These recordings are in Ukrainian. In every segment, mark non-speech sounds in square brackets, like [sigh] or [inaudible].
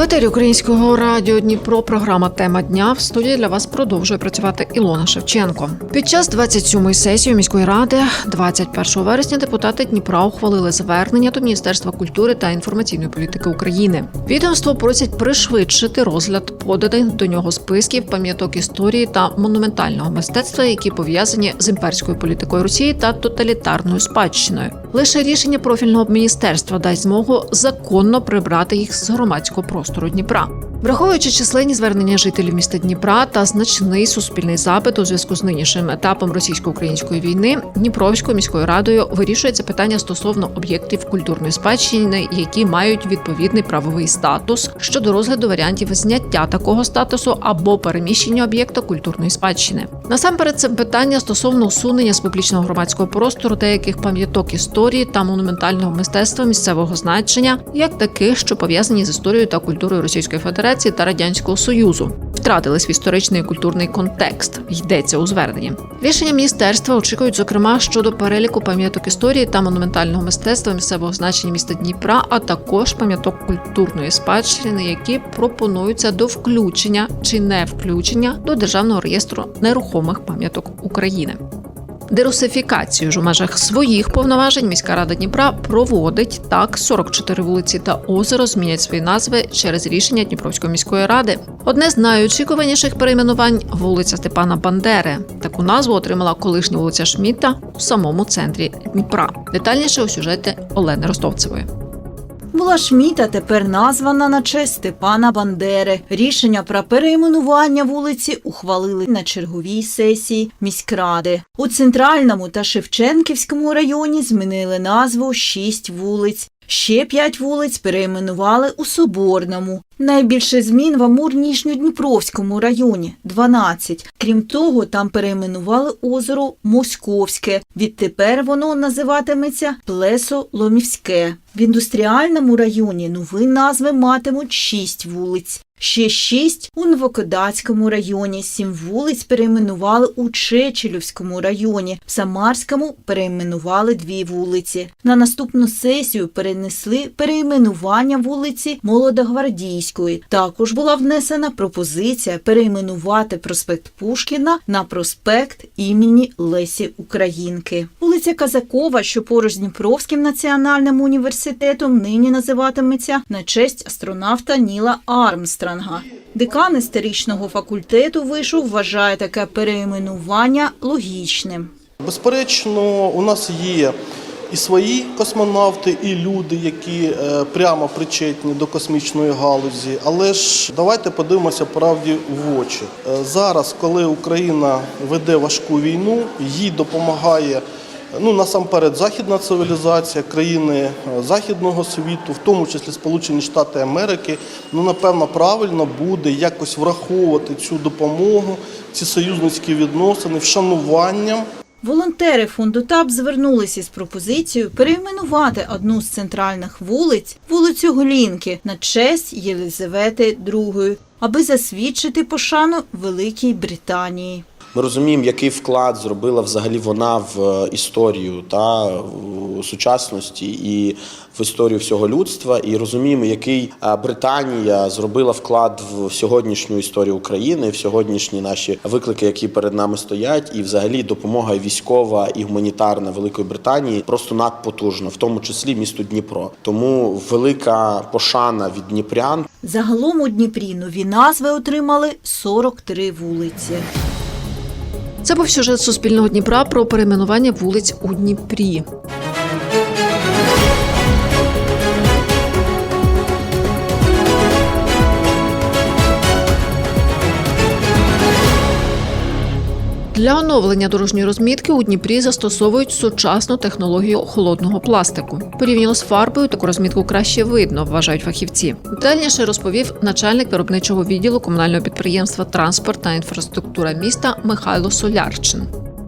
В етері українського радіо Дніпро програма Тема дня в студії для вас продовжує працювати Ілона Шевченко. Під час 27-ї сесії міської ради 21 вересня депутати Дніпра ухвалили звернення до Міністерства культури та інформаційної політики України. Відомство просять пришвидшити розгляд поданих до нього списків пам'яток історії та монументального мистецтва, які пов'язані з імперською політикою Росії та тоталітарною спадщиною. Лише рішення профільного міністерства дасть змогу законно прибрати їх з громадського простору Дніпра. Враховуючи численні звернення жителів міста Дніпра та значний суспільний запит у зв'язку з нинішнім етапом російсько-української війни, Дніпровською міською радою вирішується питання стосовно об'єктів культурної спадщини, які мають відповідний правовий статус щодо розгляду варіантів зняття такого статусу або переміщення об'єкта культурної спадщини. Насамперед, це питання стосовно усунення з публічного громадського простору деяких пам'яток історії та монументального мистецтва місцевого значення, як таких, що пов'язані з історією та культурою Російської Федерації та Радянського Союзу. Втратили свій історичний і культурний контекст, йдеться у зверненні. Рішення міністерства очікують, зокрема, щодо переліку пам'яток історії та монументального мистецтва місцевого значення міста Дніпра, а також пам'яток культурної спадщини, які пропонуються до включення чи не включення до державного реєстру нерухомих пам'яток України. Дерусифікацію ж у межах своїх повноважень міська рада Дніпра проводить так 44 вулиці та озеро змінять свої назви через рішення Дніпровської міської ради. Одне з найочікуваніших перейменувань вулиця Степана Бандери. Таку назву отримала колишня вулиця Шміта у самому центрі Дніпра. Детальніше у сюжеті Олени Ростовцевої. Була Шміта тепер названа на честь Степана Бандери. Рішення про перейменування вулиці ухвалили на черговій сесії міськради. У центральному та Шевченківському районі змінили назву шість вулиць. Ще п'ять вулиць перейменували у Соборному. Найбільше змін в Амур-Ніжньодніпровському районі 12. Крім того, там перейменували озеро Московське. Відтепер воно називатиметься Плесо Ломівське. В індустріальному районі нові назви матимуть шість вулиць. Ще шість у Новокодацькому районі, сім вулиць перейменували у Чечелівському районі, в Самарському перейменували дві вулиці. На наступну сесію перенесли перейменування вулиці Молодогвардійської. Також була внесена пропозиція перейменувати проспект Пушкіна на проспект імені Лесі Українки. Вулиця Казакова, що поруч з Дніпровським національним університетом, нині називатиметься на честь астронавта Ніла Армстронга. Декан історичного факультету вишу вважає таке перейменування логічним. Безперечно, у нас є і свої космонавти, і люди, які е, прямо причетні до космічної галузі. Але ж давайте подивимося правді в очі. Е, Зараз, коли Україна веде важку війну, їй допомагає. Ну, насамперед, західна цивілізація, країни е, західного світу, в тому числі Сполучені Штати Америки, ну напевно, правильно буде якось враховувати цю допомогу, ці союзницькі відносини, вшануванням Волонтери фонду ТАП звернулися з пропозицією перейменувати одну з центральних вулиць, вулицю Голінки, на честь Єлизавети II, аби засвідчити пошану Великій Британії. Ми розуміємо, який вклад зробила взагалі вона в е, історію та в сучасності і в історію всього людства. І розуміємо, який е, Британія зробила вклад в сьогоднішню історію України, в сьогоднішні наші виклики, які перед нами стоять, і взагалі допомога військова і гуманітарна Великої Британії просто надпотужна, в тому числі місту Дніпро. Тому велика пошана від дніпрян. Загалом у Дніпрі нові назви отримали 43 вулиці. Це був сюжет Суспільного Дніпра про перейменування вулиць у Дніпрі. Для оновлення дорожньої розмітки у Дніпрі застосовують сучасну технологію холодного пластику. Порівняно з фарбою таку розмітку краще видно, вважають фахівці. Детальніше розповів начальник виробничого відділу комунального підприємства Транспорт та інфраструктура міста Михайло Солярчин.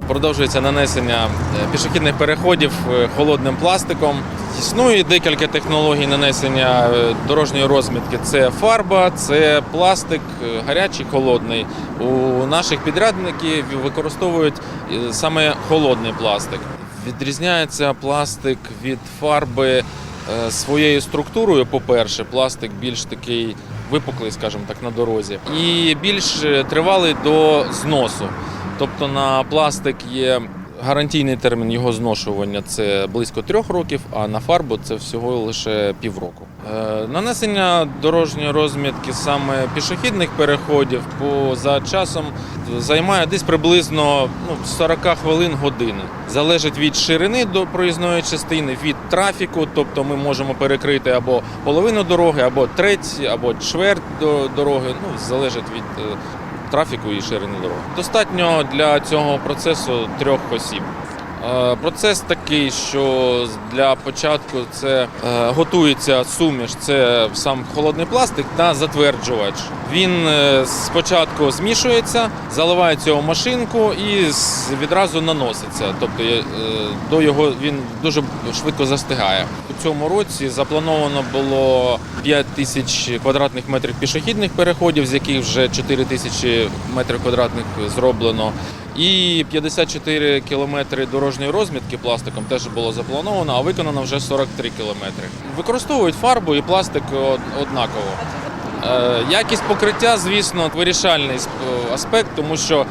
Продовжується нанесення е, пішохідних переходів е, холодним пластиком. Існує декілька технологій нанесення е, дорожньої розмітки. Це фарба, це пластик е, гарячий, холодний. У наших підрядників використовують е, саме холодний пластик. Відрізняється пластик від фарби своєю структурою. По-перше, пластик більш такий випуклий, скажімо так, на дорозі, і більш тривалий до зносу. Тобто на пластик є гарантійний термін його зношування це близько трьох років, а на фарбу це всього лише півроку. Е, Нанесення дорожньої розмітки саме пішохідних переходів по за часом займає десь приблизно ну, 40 хвилин години. Залежить від ширини до проїзної частини, від трафіку, тобто ми можемо перекрити або половину дороги, або треть, або чверть дороги. Ну, залежить від е, трафіку і ширини дороги. Достатньо для цього процесу трьох осіб. Е, Процес такий, що для початку це е, готується суміш, це сам холодний пластик та затверджувач. Він е, спочатку змішується, заливається у машинку і відразу наноситься. Тобто до його він дуже швидко застигає. У цьому році заплановано було 5 тисяч квадратних метрів пішохідних переходів, з яких вже 4 тисячі метрів квадратних зроблено. І 54 кілометри дорожньої розмітки пластиком теж було заплановано, а виконано вже 43 кілометри. Використовують фарбу і пластик однаково. Е, Якість покриття, звісно, вирішальний аспект, тому що е,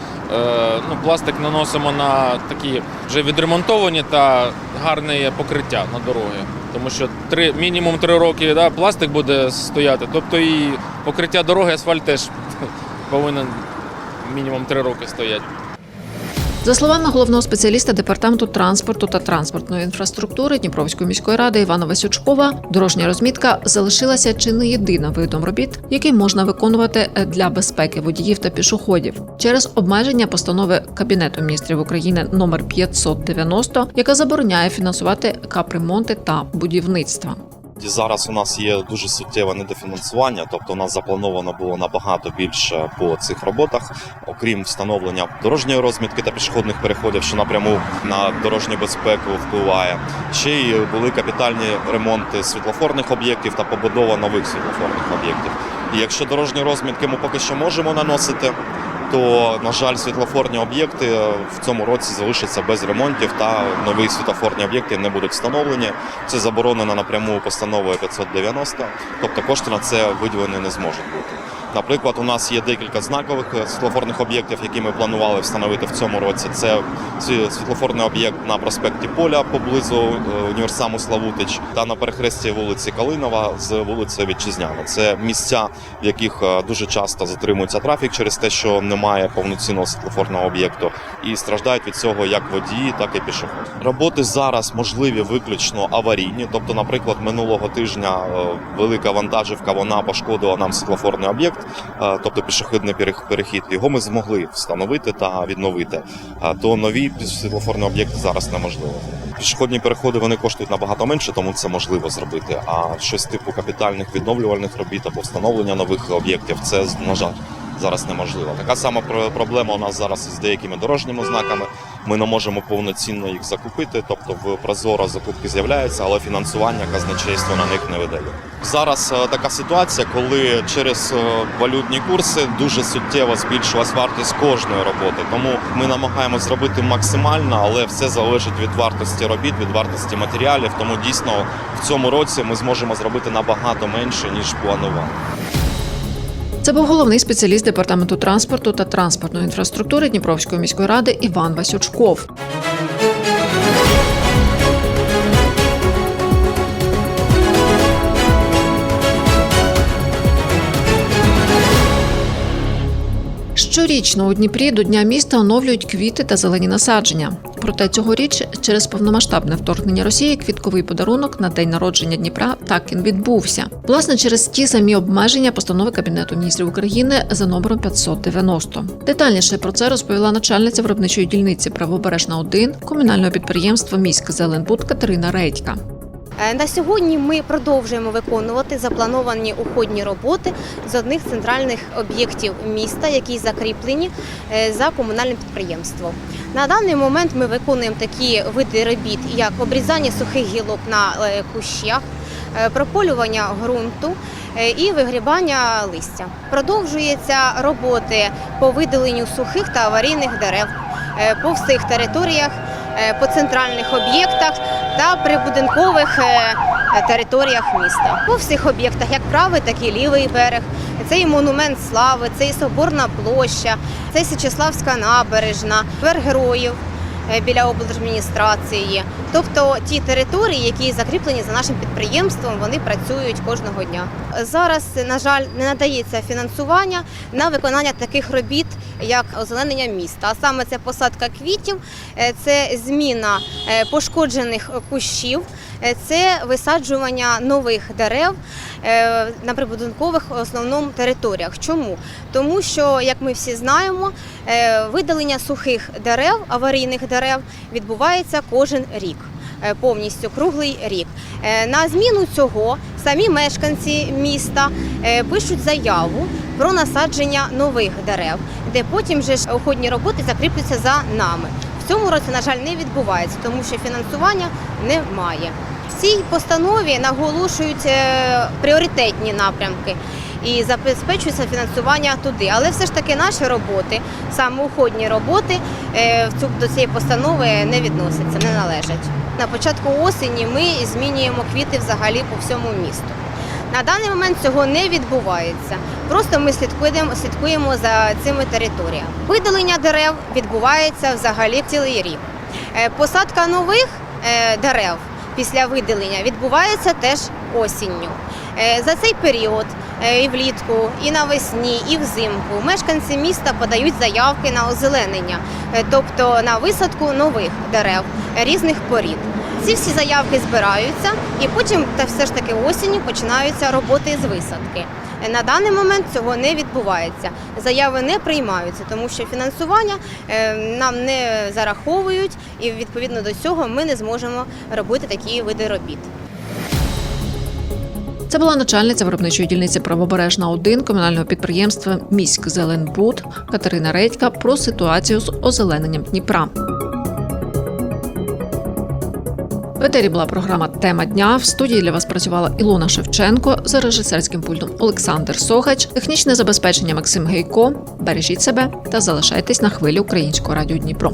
ну, пластик наносимо на такі вже відремонтовані та гарне покриття на дороги. Тому що три, мінімум три роки да, пластик буде стояти, тобто і покриття дороги, асфальт теж [laughs] повинен мінімум три роки стояти. За словами головного спеціаліста департаменту транспорту та транспортної інфраструктури Дніпровської міської ради Івана Васючкова, дорожня розмітка залишилася чи не єдиним видом робіт, який можна виконувати для безпеки водіїв та пішоходів через обмеження постанови Кабінету міністрів України номер 590, яка забороняє фінансувати капремонти та будівництва. Зараз у нас є дуже суттєве недофінансування, тобто у нас заплановано було набагато більше по цих роботах, окрім встановлення дорожньої розмітки та пішохідних переходів, що напряму на дорожню безпеку впливає. Ще й були капітальні ремонти світлофорних об'єктів та побудова нових світлофорних об'єктів. І якщо дорожні розмітки ми поки що можемо наносити, то на жаль, світлофорні об'єкти в цьому році залишаться без ремонтів та нові світлофорні об'єкти не будуть встановлені. Це заборонено напряму постановою 590, тобто кошти на це виділені не зможуть бути. Наприклад, у нас є декілька знакових е, світлофорних об'єктів, які ми планували встановити в цьому році. Це світлофорний об'єкт на проспекті Поля поблизу е, універсаму Славутич та на перехресті вулиці Калинова з вулицею Вітчизняна. Це місця, в яких е, дуже часто затримується трафік через те, що немає повноцінного світлофорного об'єкту, і страждають від цього як водії, так і пішоходи. Роботи зараз можливі виключно аварійні. Тобто, наприклад, минулого тижня велика вантажівка вона пошкодила нам світлофорний об'єкт, тобто пішохідний перехід. Його ми змогли встановити та відновити. То нові світлофорні об'єкти зараз неможливо. Пішохідні переходи вони коштують набагато менше, тому це можливо зробити. А щось типу капітальних відновлювальних робіт або встановлення нових об'єктів це на жаль. Зараз неможливо. Така сама про- проблема у нас зараз із деякими дорожніми знаками. Ми не можемо повноцінно їх закупити, тобто в прозоро закупки з'являються, але фінансування казначейство на них не видає. Зараз е, така ситуація, коли через е, валютні курси дуже суттєво збільшилась вартість кожної роботи. Тому ми намагаємося зробити максимально, але все залежить від вартості робіт, від вартості матеріалів. Тому дійсно в цьому році ми зможемо зробити набагато менше ніж планували. Це був головний спеціаліст департаменту транспорту та транспортної інфраструктури Дніпровської міської ради Іван Васючков. Щорічно у Дніпрі до Дня міста оновлюють квіти та зелені насадження. Проте цьогоріч через повномасштабне вторгнення Росії квітковий подарунок на день народження Дніпра так і відбувся. Власне, через ті самі обмеження постанови Кабінету міністрів України за номером 590. Детальніше про це розповіла начальниця виробничої дільниці Правобережна 1 комунального підприємства Міськ Зеленбуд Катерина Редька. Е, На сьогодні ми продовжуємо виконувати заплановані уходні роботи з одних центральних об'єктів міста, які закріплені е, за комунальним підприємством. На даний момент ми виконуємо такі види робіт, як обрізання сухих гілок на е, кущах, прополювання ґрунту і вигрібання листя. Продовжуються роботи по видаленню сухих та аварійних дерев по всіх територіях, по центральних об'єктах та прибудинкових е, територіях міста. По всіх об'єктах, як правий, так і лівий берег. Це і монумент слави, це і Соборна площа, це і Січеславська набережна, Вер героїв е, біля облдержадміністрації. Тобто ті території, які закріплені за нашим підприємством, вони працюють кожного дня. Зараз, на жаль, не надається фінансування на виконання таких робіт, як озеленення міста. А саме це посадка квітів, е, це зміна е, пошкоджених кущів, е, це висаджування нових дерев на прибудинкових основному територіях. Чому? Тому що, як ми всі знаємо, видалення сухих дерев, аварійних дерев відбувається кожен рік. Повністю круглий рік. На зміну цього самі мешканці міста е, пишуть заяву про насадження нових дерев, де потім вже ж уходні роботи закріплюються за нами. В цьому році, на жаль, не відбувається, тому що фінансування немає. В цій постанові наголошують е, пріоритетні напрямки і забезпечується фінансування туди. Але все ж таки наші роботи, саме уходні роботи, е, цю до цієї постанови не відносяться, не належать. На початку осені ми змінюємо квіти взагалі по всьому місту. На даний момент цього не відбувається. Просто ми слідкуємо, слідкуємо за цими територіями. Видалення дерев відбувається взагалі цілий рік. Е, Посадка нових е, дерев після видалення відбувається теж осінню. Е, За цей період і влітку, і навесні, і взимку мешканці міста подають заявки на озеленення, е, тобто на висадку нових дерев е, різних порід. Ці всі заявки збираються, і потім та все ж таки осінню починаються роботи з висадки. Е, На даний момент цього не відбувається. Заяви не приймаються, тому що фінансування е, нам не зараховують, і відповідно до цього ми не зможемо робити такі види робіт. Це була начальниця виробничої дільниці правобережна 1 комунального підприємства Міськ Зеленбуд Катерина Редька про ситуацію з озелененням Дніпра. В етері була програма Тема дня. В студії для вас працювала Ілона Шевченко за режисерським пультом Олександр Сохач, технічне забезпечення Максим Гейко. Бережіть себе та залишайтесь на хвилі Українського радіо Дніпро.